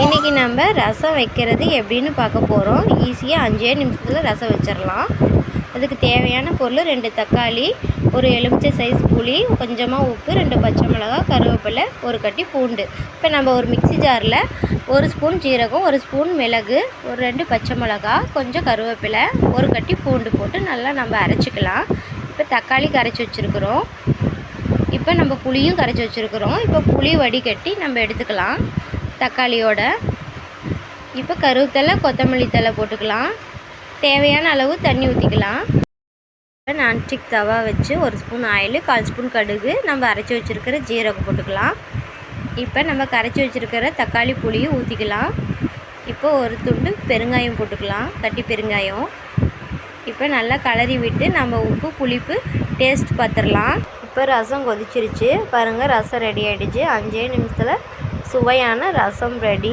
இன்றைக்கி நம்ம ரசம் வைக்கிறது எப்படின்னு பார்க்க போகிறோம் ஈஸியாக அஞ்சே நிமிஷத்தில் ரசம் வச்சிடலாம் அதுக்கு தேவையான பொருள் ரெண்டு தக்காளி ஒரு எலுமிச்சை சைஸ் புளி கொஞ்சமாக உப்பு ரெண்டு பச்சை மிளகாய் கருவேப்பிலை ஒரு கட்டி பூண்டு. இப்போ நம்ம ஒரு மிக்ஸி ஜாரில் ஒரு ஸ்பூன் ஜீரகம் ஒரு ஸ்பூன் மிளகு ஒரு ரெண்டு பச்சை மிளகாய் கொஞ்சம் கருவேப்பிலை ஒரு கட்டி பூண்டு போட்டு நல்லா நம்ம அரைச்சிக்கலாம். இப்போ தக்காளி கரைச்சி வச்சுருக்குறோம். இப்போ நம்ம புளியும் கரைச்சி வச்சுருக்குறோம். இப்போ புளி வடிகட்டி நம்ம எடுத்துக்கலாம். தக்காளியோட. இப்போ கருவேத்தலை கொத்தமல்லி தழை போட்டுக்கலாம். தேவையான அளவு தண்ணி ஊற்றிக்கலாம் இப்போ நான்ஸ்டிக் தவா வச்சு ஒரு ஸ்பூன் ஆயில் கால் ஸ்பூன் கடுகு நம்ம அரைச்சி வச்சுருக்கிற ஜீரகம் போட்டுக்கலாம். இப்போ நம்ம கரைச்சி வச்சுருக்கிற தக்காளி புளியும் ஊற்றிக்கலாம் இப்போ ஒரு துண்டு பெருங்காயம் போட்டுக்கலாம் கட்டி பெருங்காயம். இப்போ நல்லா கலரி விட்டு நம்ம உப்பு புளிப்பு டேஸ்ட் பார்த்துடலாம் இப்போ ரசம் கொதிச்சிருச்சு. பாருங்கள் ரசம் ரெடி ஆகிடுச்சு அஞ்சே நிமிஷத்தில் சுவையான ரசம் ரெடி